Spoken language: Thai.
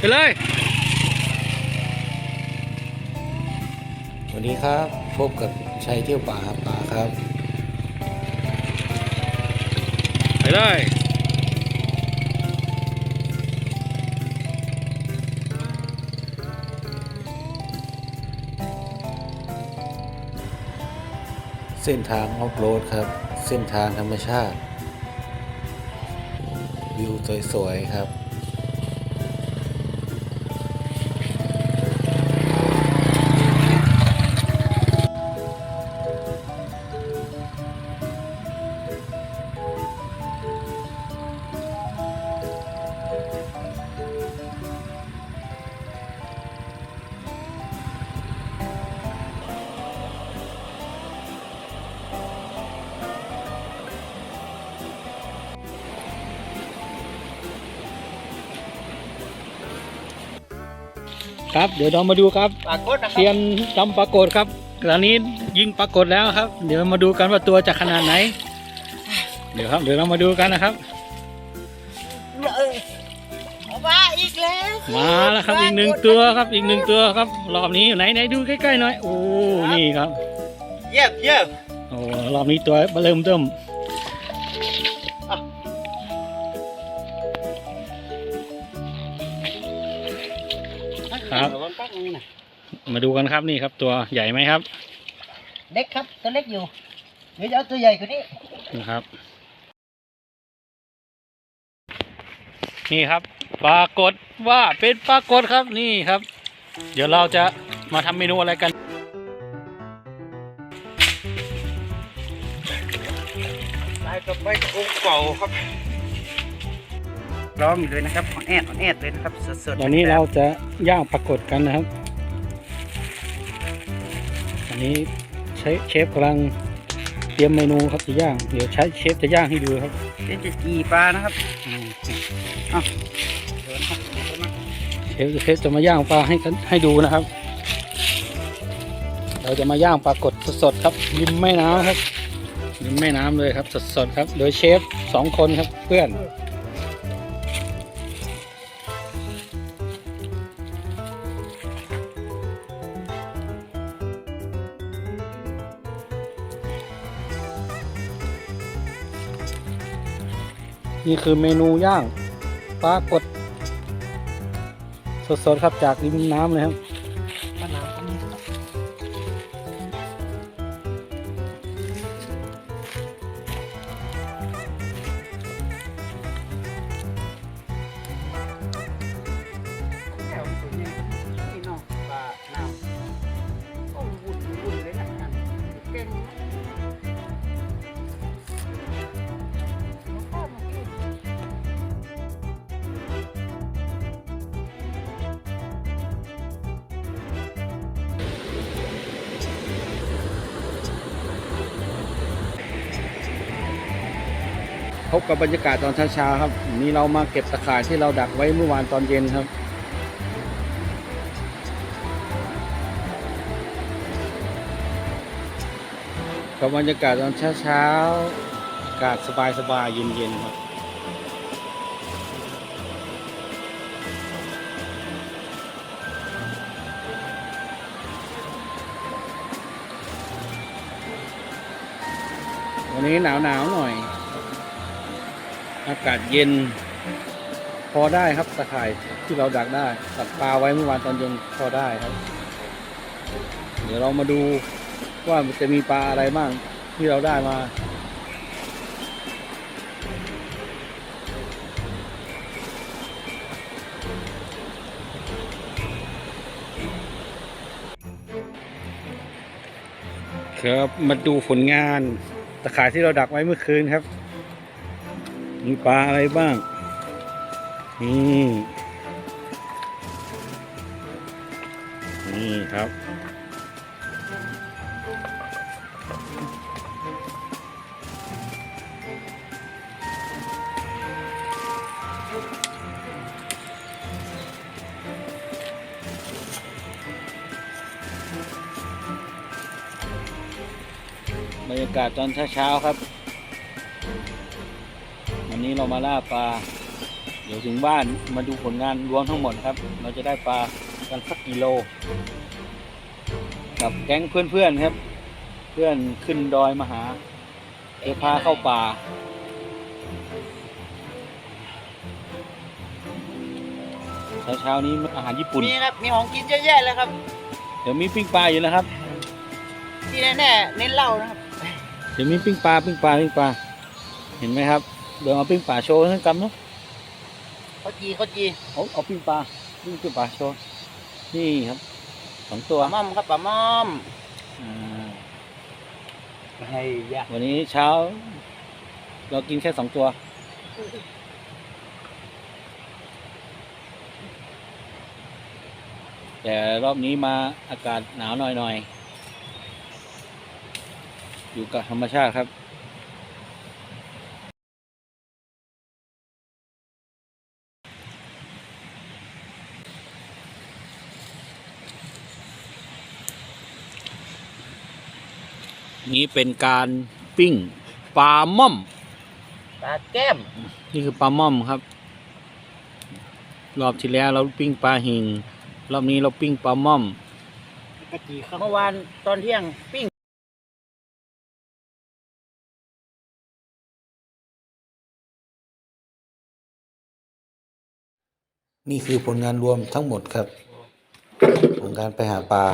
ไปเลยวันนี้ครับพบกับชัยเที่ยวป่าหาป่าครับ ไปเลยเส้นทางออฟโรดครับ เส้นทางธรรมชาติ วิวสวย ๆ ครับ ครับเดี๋ยวเรามาดูครับปรากฏนะคเซีรับยนจำปรากฏครับตอนนี้ยิงปรากฏแล้วครับ เดี๋ยวมาดูกันว่าตัวจะขนาดไหน เดี๋ยวครับเดี๋ยวเรามาดูกันนะครับ เออมาอีกแล้วมาแล้วครับอีกหนึ่งตัวครับอีกหนึ่งตัวครับรอบนี้ไหนไหนดูใกล้ๆหน่อยโอ้นี่ครับ เยี่ยมเยี่ยมโอ้รอบนี้ตัวเริ่มเติม ครับ มาดูกันครับนี่ครับ ตัวใหญ่ไหมครับ เล็กครับ ตัวเล็กอยู่ เดี๋ยวจะเอาตัวใหญ่กว่านี้นะครับ นี่ครับ ปรากฏว่าเป็นปรากฏครับนี่ครับ เดี๋ยวเราจะมาทำเมนูอะไรกันลายกับใบโอ่งเก่าครับ ร้องอยู่เลยนะครับอ่อนแอดอ่อนแอดเลยนะครับสดๆตอนนี้เราจะย่างปรากฏกันนะครับอันนี้ใช้เชฟกำลังเตรียมเมนูครับจะย่าง เดี๋ยวใช้เชฟจะย่างให้ดูครับเดี๋ยวจะจีปลานะครับอืมเดินครับเดินมาเชฟเชฟจะมาย่างปลาให้กันให้ดูนะครับ เราจะมาย่างปรากฏสดๆครับริมแม่น้ำครับริมแม่น้ำเลยครับสดๆครับ โดยเชฟสองคนครับเพื่อน นี่คือเมนูย่างปลากด สดๆครับจากริมน้ำเลยครับ พบกับบรรยากาศตอนเช้าๆครับ นี่เรามาเก็บตะข่ายที่เราดักไว้เมื่อวานตอนเย็นครับ กับบรรยากาศตอนเช้าๆอากาศสบายๆเย็นๆครับวันนี้หนาวหนาวๆหน่อย อากาศเย็น พอได้ครับตะข่ายที่เราดักได้ตักปลาไว้เมื่อวานตอนเย็นพอได้ครับ เดี๋ยวเรามาดูว่ามันจะมีปลาอะไรบ้างที่เราได้มาครับมาดูผลงานตะข่ายที่เราดักไว้เมื่อคืนครับ มีปลาอะไรบ้าง นี่นี่ครับ บรรยากาศตอนเช้าๆครับ วันนี้เรามาล่าปลา เดี๋ยวถึงบ้านมาดูผลงานรวมทั้งหมดครับ เราจะได้ปลากันสักกิโล กับแก๊งเพื่อนๆครับ เพื่อนขึ้นดอยมาหาเอพาเข้าป่า เช้าๆนี้อาหารญี่ปุ่น มีครับ มีของกินเยอะแยะเลยครับ เดี๋ยวมีปิ้งปลาอยู่นะครับ ที่แน่ๆเน้นเหล้านะครับ เดี๋ยวมีปิ้งปลาปิ้งปลาปิ้งปลา เห็นไหมครับ เดี๋ยวเอาปิ้งปลาโชว์ให้กันเนาะเขาจีเขาจีเอาเอาปิ้งปลาปิ้งปิ้งปลาโชว์นี่ครับสองตัวปลาม่อมครับปลาม่อมอ่าให้ยะวันนี้เช้า เรากินแค่สองตัวแต่รอบนี้มาอากาศหนาวหน่อยๆ อยู่กับธรรมชาติครับ นี้เป็นการปิ้งปลาม่อม ปลาแก้ม นี่คือปลาม่อมครับ รอบที่แล้วเราปิ้งปลาหิง รอบนี้เราปิ้งปลาม่อมกะจีครับเมื่อวานตอนเที่ยงปิ้งนี่คือผลงานรวมทั้งหมดครับ ของการไปหาปลา